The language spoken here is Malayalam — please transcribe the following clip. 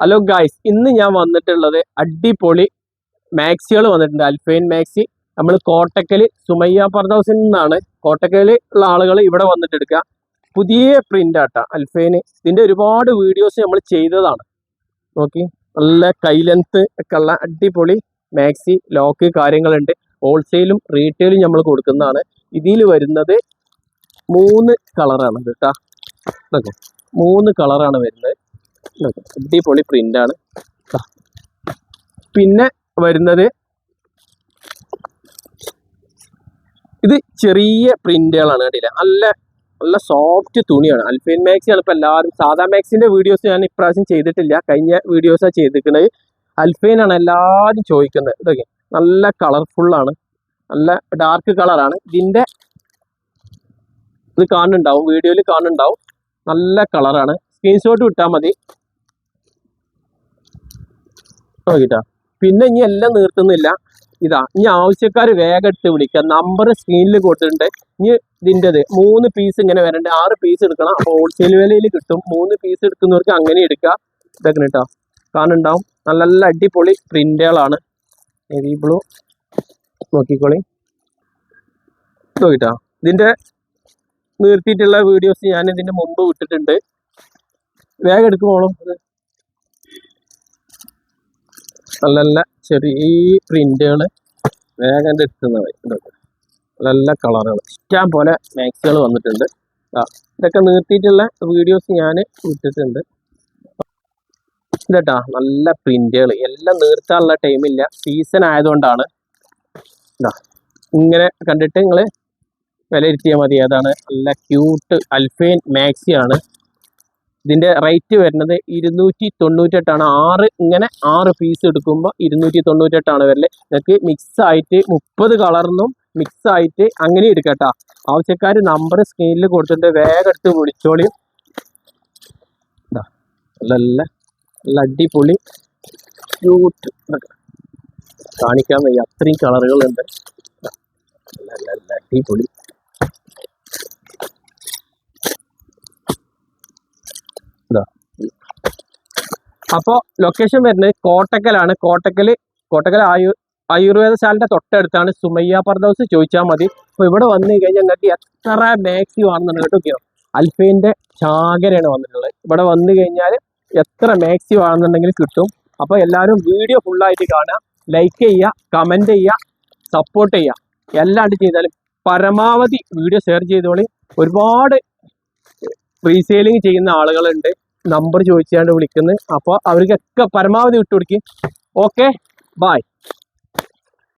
ഹലോ ഗായ്സ് ഇന്ന് ഞാൻ വന്നിട്ടുള്ളത് അടിപൊളി മാക്സികൾ വന്നിട്ടുണ്ട്. അൽഫൈൻ മാക്സി നമ്മൾ കോട്ടക്കൽ സുമയ്യ പർദൗസിൽ നിന്നാണ് കോട്ടക്കൽ ഉള്ള ആളുകൾ ഇവിടെ വന്നിട്ട് എടുക്കുക പുതിയ പ്രിന്റ് ആട്ട അൽഫൈന് ഇതിന്റെ ഒരുപാട് വീഡിയോസ് നമ്മൾ ചെയ്തതാണ്. നോക്കി. നല്ല കൈ ലെങ്ത് ഒക്കെ ഉള്ള അടിപൊളി മാക്സി ലോക്ക് കാര്യങ്ങളുണ്ട്. ഹോൾസെയിലും റീറ്റെയിലും നമ്മൾ കൊടുക്കുന്നതാണ്. ഇതിൽ വരുന്നത് മൂന്ന് കളറാണ് കേട്ടോ മൂന്ന് കളറാണ് വരുന്നത്. അടിപൊളി ദാ. പിന്നെ വരുന്നത് ഇത് ചെറിയ പ്രിന്റുകളാണ് കേട്ടില്ല? നല്ല നല്ല സോഫ്റ്റ് തുണിയാണ്. അൽഫൈൻ ആണ് ഇപ്പൊ എല്ലാവരും സാധാ മാക്സിന്റെ വീഡിയോസ് ഞാൻ ഇപ്രാവശ്യം ചെയ്തിട്ടില്ല. കഴിഞ്ഞ വീഡിയോസാണ് ചെയ്തിരിക്കുന്നത് അൽഫൈൻ ആണ് എല്ലാവരും ചോദിക്കുന്നത്. ഇതൊക്കെ നല്ല കളർഫുൾ ആണ്. നല്ല ഡാർക്ക് കളറാണ് ഇതിന്റെ ഇത് കാണുന്നുണ്ടാവും വീഡിയോയിൽ കാണുന്നുണ്ടാവും. നല്ല കളറാണ് സ്ക്രീൻഷോട്ട് വിട്ടാൽ മതി. നോക്കിട്ടാ. പിന്നെ ഇനി എല്ലാം നിർത്തുന്നില്ല. ഇതാ ഇനി ആവശ്യക്കാർ വേഗം എടുത്ത് വിളിക്കുക. നമ്പർ സ്ക്രീനിൽ കൊടുത്തിട്ടുണ്ട്. ഇനി ഇതിന്റെത് മൂന്ന് പീസ് ഇങ്ങനെ വരണ്ടേ. ആറ് പീസ് എടുക്കണം. അപ്പോൾ ഹോൾസെയിൽ വിലയിൽ കിട്ടും. മൂന്ന് പീസ് എടുക്കുന്നവർക്ക് അങ്ങനെ എടുക്കുക. ഇതൊക്കെ കേട്ടോ കാണുണ്ടാവും നല്ല നല്ല അടിപൊളി പ്രിന്റുകളാണ്. Navy blue നോക്കിക്കോളി. നോക്കിട്ടാ. ഇതിന്റെ നിർത്തിയിട്ടുള്ള വീഡിയോസ് ഞാൻ ഇതിന്റെ മുമ്പ് വിട്ടിട്ടുണ്ട്. വേഗം എടുക്കുമോളും നല്ല ചെറിയ പ്രിന്റുകൾ വേഗം ഇതൊക്കെ നല്ല കളറുകൾ ഇഷ്ടം പോലെ മാക്സുകൾ വന്നിട്ടുണ്ട്. ഇതൊക്കെ നിർത്തിയിട്ടുള്ള വീഡിയോസ് ഞാൻ വിട്ടിട്ടുണ്ട് ഇതട്ടാ നല്ല പ്രിന്റുകൾ എല്ലാം നിർത്താനുള്ള ടൈമില്ല സീസൺ ആയതുകൊണ്ടാണ്. ഇതാ. ഇങ്ങനെ കണ്ടിട്ട് നിങ്ങൾ വിലയിരുത്തിയാൽ മതി. അതാണ് നല്ല ക്യൂട്ട് അൽഫൈൻ മാക്സി ആണ് ഇതിന്റെ റേറ്റ് വരുന്നത് ഇരുന്നൂറ്റി തൊണ്ണൂറ്റെട്ടാണ് ആറ് ഇങ്ങനെ ആറ് പീസ് എടുക്കുമ്പോൾ ഇരുന്നൂറ്റി തൊണ്ണൂറ്റെട്ടാണ് വരൽ. നിങ്ങൾക്ക് മിക്സ് ആയിട്ട് മുപ്പത് കളറിനും മിക്സ് ആയിട്ട് അങ്ങനെ എടുക്കട്ടാ ആവശ്യക്കാർ നമ്പർ സ്ക്രീനിൽ കൊടുത്തിട്ട് വേഗം എടുത്ത് വിളിച്ചോളി. നല്ല നല്ല അടിപൊളി ക്യൂട്ട് കാണിക്കാൻ വയ്യ. അത്രയും കളറുകളുണ്ട് നല്ല നല്ല അടിപൊളി. അപ്പോൾ ലൊക്കേഷൻ വരുന്നത് കോട്ടക്കലാണ്. കോട്ടക്കൽ കോട്ടക്കൽ ആയു ആയുർവേദശാലിന്റെ തൊട്ടടുത്താണ്. സുമയ്യ പർദോസ് ചോദിച്ചാൽ മതി. അപ്പോൾ ഇവിടെ വന്നു കഴിഞ്ഞാൽ ഞങ്ങൾക്ക് എത്ര മാക്സി ആണെന്നുണ്ട് കേട്ടോ അൽഫൈന്റെ ചാകരയാണ് വന്നിട്ടുള്ളത്. ഇവിടെ വന്നു കഴിഞ്ഞാൽ എത്ര മാക്സി വാങ്ങുന്നുണ്ടെങ്കിൽ കിട്ടും. അപ്പോൾ എല്ലാവരും വീഡിയോ ഫുള്ളായിട്ട് കാണുക. ലൈക്ക് ചെയ്യുക കമന്റ് ചെയ്യുക സപ്പോർട്ട് ചെയ്യുക. എല്ലാണ്ട് ചെയ്താലും പരമാവധി വീഡിയോ ഷെയർ ചെയ്തോളി. ഒരുപാട് റീസെയിലിംഗ് ചെയ്യുന്ന ആളുകളുണ്ട്. നമ്പർ ചോദിച്ചാണ്ട് വിളിക്കുന്നത് അപ്പോൾ അവർക്കൊക്കെ പരമാവധി വിട്ടുകൊടുക്കും. Okay bye